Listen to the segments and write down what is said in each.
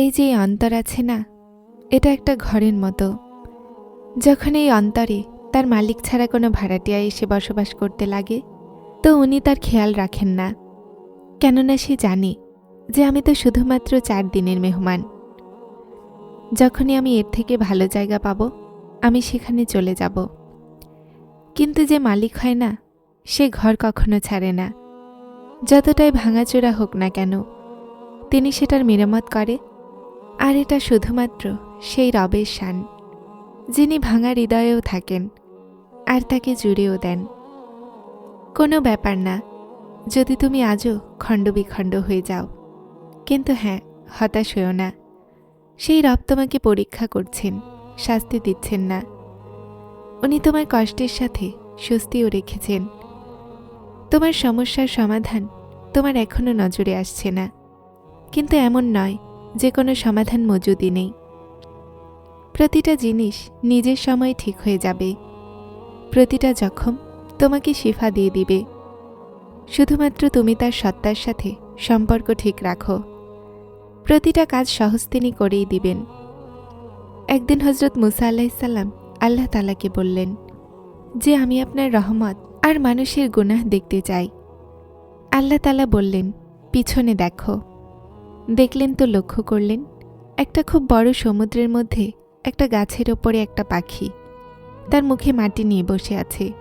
এই যে অন্তর আছে না, এটা একটা ঘরের মতো। যখন এই অন্তরে তার মালিক ছাড়া কোনো ভাড়াটিয়া এসে বসবাস করতে লাগে, তো উনি তার খেয়াল রাখেন না। কেননা সে জানে যে আমি তো শুধুমাত্র চার দিনের মেহমান। যখনই আমি এর থেকে ভালো জায়গা পাবো, আমি সেখানে চলে যাব। কিন্তু যে মালিক হয় না, সে ঘর কখনো ছাড়ে না। যতটাই ভাঙাচোরা হোক না কেন, তিনি সেটার মেরামত করে আর এটা শুধুমাত্র সেই রবের শান, যিনি ভাঙা হৃদয়েও থাকেন আর তাকে জুড়েও দেন। কোনো ব্যাপার না, যদি তুমি আজও খণ্ডবিখণ্ড হয়ে যাও। কিন্তু হ্যাঁ হতাশ হয়েও না। সেই রব তোমাকে পরীক্ষা করছেন, শাস্তি দিচ্ছেন না। উনি তোমার কষ্টের সাথে স্বস্তিও রেখেছেন। তোমার সমস্যার সমাধান তোমার এখনও নজরে আসছে না। কিন্তু এমন নয় যে কোনো সমাধান মজুদি নেই। প্রতিটা জিনিস নিজের সময় ঠিক হয়ে যাবে। প্রতিটা জখম তোমাকে শিফা দিয়ে দিবে। শুধুমাত্র তুমি তার সত্তার সাথে সম্পর্ক ঠিক রাখো। প্রতিটা কাজ সহজ তিনি করেই দিবেন। একদিন হজরত মুসা আল্লাহিসাল্লাম আল্লাহ তালাকে বললেন, যে আমি আপনার রহমত আর মানুষের গুনাহ দেখতে চাই। আল্লাহ তালা বললেন, পিছনে দেখো। দেখলেন তো লক্ষ্য করলেন, একটা খুব বড় সমুদ্রের মধ্যে একটা গাছের ওপরে একটা পাখি। তার মুখে মাটি নিয়ে বসে আছে।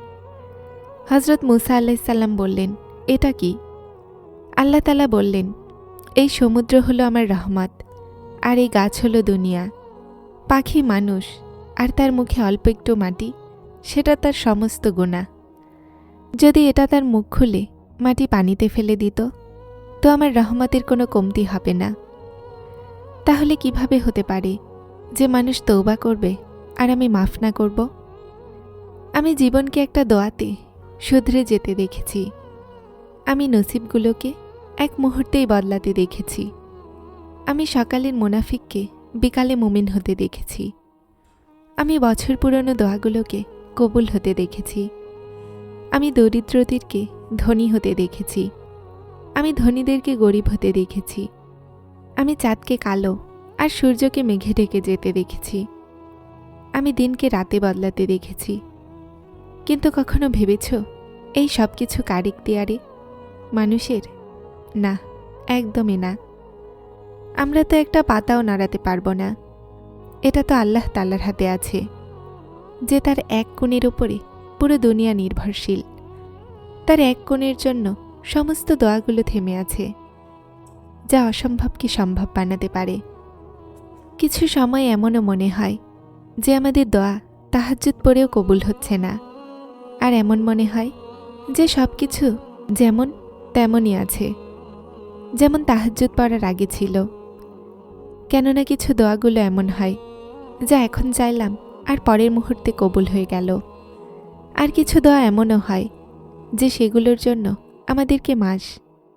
হজরত মুসা আল্লাহিসাল্লাম বললেন, এটা কি? আল্লাহ তালা বললেন, এই সমুদ্র হলো আমার রহমত, আর এই গাছ হলো দুনিয়া। পাখি মানুষ, আর তার মুখে অল্প একটু মাটি, সেটা তার সমস্ত গোনা যদি এটা তার মুখ খুলে মাটি পানিতে ফেলে দিত তো আমার রহমতের কোনো কমতি হবে না। তাহলে কীভাবে হতে পারে যে মানুষ তৌবা করবে আর আমি মাফ না করব? আমি জীবনকে একটা দোয়াতে শুধরে যেতে দেখেছি। আমি নসিবগুলোকে এক মুহূর্তেই বদলাতে দেখেছি। আমি সকালের মুনাফিককে বিকালে মুমিন হতে দেখেছি। আমি বছর পুরনো দোয়াগুলোকে কবুল হতে দেখেছি। আমি দরিদ্রদেরকে ধনী হতে দেখেছি। আমি ধনীদেরকে গরিব হতে দেখেছি। আমি চাঁদকে কালো আর সূর্যকে মেঘে ঢেকে যেতে দেখেছি। আমি দিনকে রাতে বদলাতে দেখেছি। কিন্তু কখনো ভেবেছ, এই সব কিছু কারিক দেয়ারে মানুষের? না, একদমই না। আমরা তো একটা পাতাও নাড়াতে পারব না। এটা তো আল্লাহ তাল্লার হাতে আছে। যে তার এক কোণের ওপরে পুরো দুনিয়া নির্ভরশীল। তার এক কোণের জন্য সমস্ত দোয়াগুলো থেমে আছে। যা অসম্ভবকে সম্ভব বানাতে পারে। কিছু সময় এমনও মনে হয় যে আমাদের দোয়া তাহাজ্জুদ পরেও কবুল হচ্ছে না। আর এমন মনে হয় যে সব কিছু যেমন তেমনই আছে, যেমন তাহাজ্জুদ পড়ার আগে ছিল। কেননা কিছু দোয়াগুলো এমন হয় যা এখন চাইলাম আর পরের মুহূর্তে কবুল হয়ে গেল। আর কিছু দোয়া এমনও হয় যে সেগুলোর জন্য আমাদেরকে মাস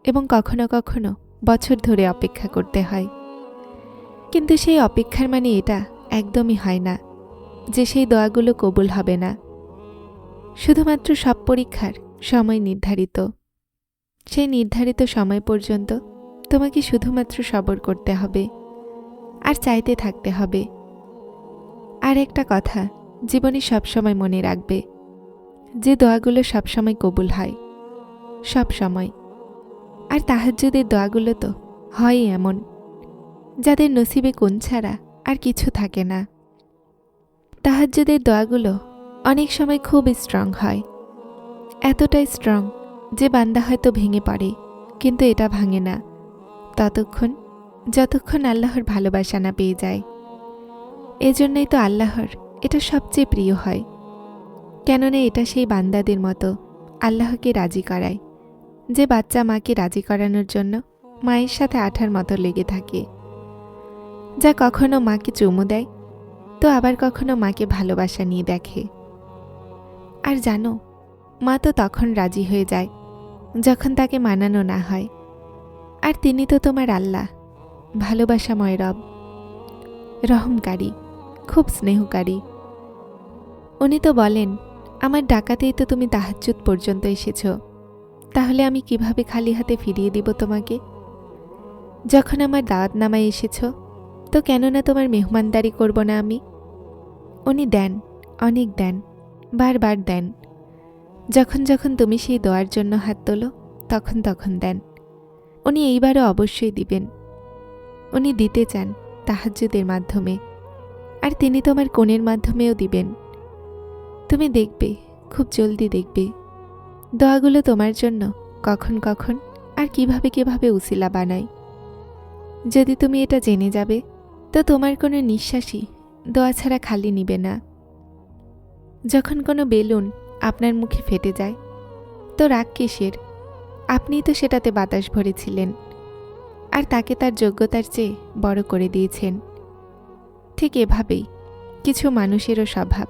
এবং কখনো কখনো বছর ধরে অপেক্ষা করতে হয়। কিন্তু সেই অপেক্ষার মানে এটা একদমই হয় না যে সেই দোয়াগুলো কবুল হবে না। শুধুমাত্র সব পরীক্ষার সময় নির্ধারিত। সেই নির্ধারিত সময় পর্যন্ত তোমাকে শুধুমাত্র সবর করতে হবে আর চাইতে থাকতে হবে। আর একটা কথা জীবনে সবসময় মনে রাখবে যে দোয়াগুলো সবসময় কবুল হয়। সব সময়। আর তাহাজ্জুদের দোয়াগুলো তো হয় এমন, যাদের নসিবে কোন ছাড়া আর কিছু থাকে না। তাহাজ্জুদের দোয়াগুলো অনেক সময় খুব স্ট্রং হয়। এতটাই স্ট্রং যে বান্দা হয়তো ভেঙে পড়ে, কিন্তু এটা ভাঙে না। ততক্ষণ, যতক্ষণ আল্লাহর ভালোবাসা না পেয়ে যায়। এজন্যই তো আল্লাহর এটা সবচেয়ে প্রিয় হয়। কেননা এটা সেই বান্দাদের মতো আল্লাহকে রাজি করায়। যে বাচ্চা মাকে রাজি করানোর জন্য মায়ের সাথে আঠার মতো লেগে থাকে। যা কখনো মাকে চুমু দেয়, তো আবার কখনো মাকে ভালোবাসা নিয়ে দেখে। আর জানো, মা তো তখন রাজি হয়ে যায়, যখন তাকে মানানো না হয়। আর তিনি তো তোমার আল্লাহ, ভালোবাসাময় রব, রহমকারী, খুব স্নেহকারী। উনি তো বলেন, আমার ডাকাতেই তো তুমি তাহাজ্জুদ পর্যন্ত এসেছ। তাহলে আমি কীভাবে খালি হাতে ফিরিয়ে দিব তোমাকে? যখন আমার দাওয়াত নামায় এসেছ, তো কেননা তোমার মেহমানদারি করব না আমি? উনি দেন, অনেক দেন, বারবার দেন। যখন যখন তুমি সেই দোয়ার জন্য হাত তোলো, তখন তখন দেন। উনি এইবারও অবশ্যই দিবেন। উনি দিতে চান তাহাজ্জুদের মাধ্যমে। আর তিনি তোমার কোণের মাধ্যমেও দিবেন। তুমি দেখবে, খুব জলদি দেখবে। দোয়াগুলো তোমার জন্য, কখন কখন আর কীভাবে কীভাবে উসিলা বানায় যদি তুমি এটা জেনে যাবে, তো তোমার কোনো নিঃশ্বাসই দোয়া ছাড়া খালি নিবে না। যখন কোনো বেলুন আপনার মুখে ফেটে যায়, তো রাগ কিসের? আপনিই তো সেটাতে বাতাস ভরেছিলেন, আর তাকে তার যোগ্যতার চেয়ে বড় করে দিয়েছেন। ঠিক এভাবেই কিছু মানুষেরও স্বভাব।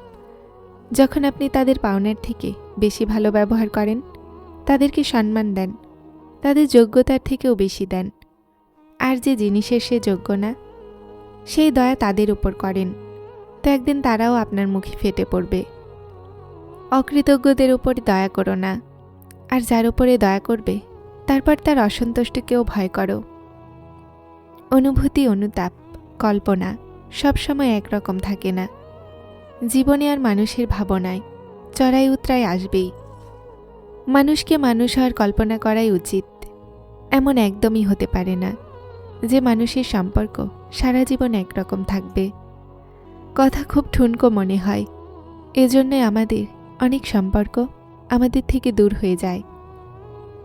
যখন আপনি তাদের পাওনার থেকে বেশি ভালো ব্যবহার করেন, তাদেরকে সম্মান দেন, তাদের যোগ্যতার থেকেও বেশি দেন। আর যে জিনিসের সে যোগ্য না, সেই দয়া তাদের উপর করেন। তো একদিন তারাও আপনার মুখে ফেটে পড়বে। অকৃতজ্ঞদের উপর দয়া করো না, আর যার উপরে দয়া করবে, তারপর তার অসন্তুষ্টকেও ভয় করো। অনুভূতি, অনুতাপ, কল্পনা সবসময় একরকম থাকে না। জীবনে আর মানুষের ভাবনায় চড়াই উতরাই আসবেই। মানুষকে মানুষ হওয়ার কল্পনা করাই উচিত। এমন একদমই হতে পারে না যে মানুষের সম্পর্ক সারা জীবন একরকম থাকবে। কথা খুব ঠুনকো মনে হয়। এজন্য আমাদের অনেক সম্পর্ক আমাদের থেকে দূর হয়ে যায়।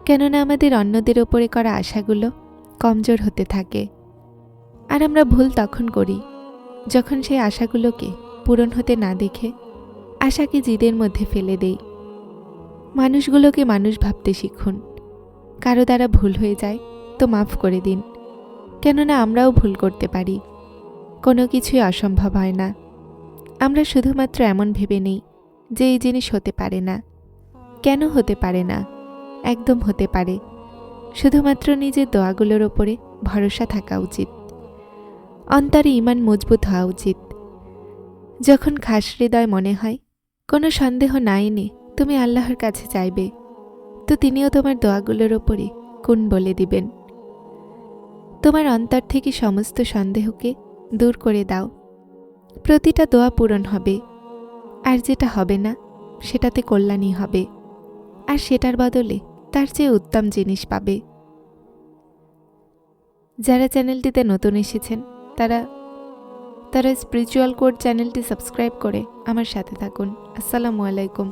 কেননা আমাদের অন্যদের ওপরে করা আশাগুলো কমজোর হতে থাকে। আর আমরা ভুল তখন করি, যখন সেই আশাগুলোকে পূরণ হতে না দেখে আশাকে জিদের মধ্যে ফেলে দেই। মানুষগুলোকে মানুষ ভাবতে শিখুন। কারও দ্বারা ভুল হয়ে যায় তো মাফ করে দিন। কেননা আমরাও ভুল করতে পারি। কোনো কিছুই অসম্ভব হয় না। আমরা শুধুমাত্র এমন ভেবে নেই যে এই জিনিস হতে পারে না। কেন হতে পারে না? একদম হতে পারে। শুধুমাত্র নিজের দোয়াগুলোর ওপরে ভরসা থাকা উচিত। অন্তরে ইমান মজবুত হওয়া উচিত। যখন খাস হৃদয় মনে হয়, কোনো সন্দেহ না এনে তুমি আল্লাহর কাছে চাইবে। তো তিনিও তোমার দোয়াগুলোর ওপরে কোন বলে দিবেন। তোমার অন্তর থেকে সমস্ত সন্দেহকে দূর করে দাও। প্রতিটা দোয়া পূরণ হবে। আর যেটা হবে না, সেটাতে কল্যাণই হবে। আর সেটার বদলে তার চেয়ে উত্তম জিনিস পাবে। যারা চ্যানেলটিতে নতুন এসেছেন, তারা তারা স্পিরিচুয়াল কোড চ্যানেলটি সাবস্ক্রাইব করে আমার সাথে থাকুন। আসসালামু আলাইকুম।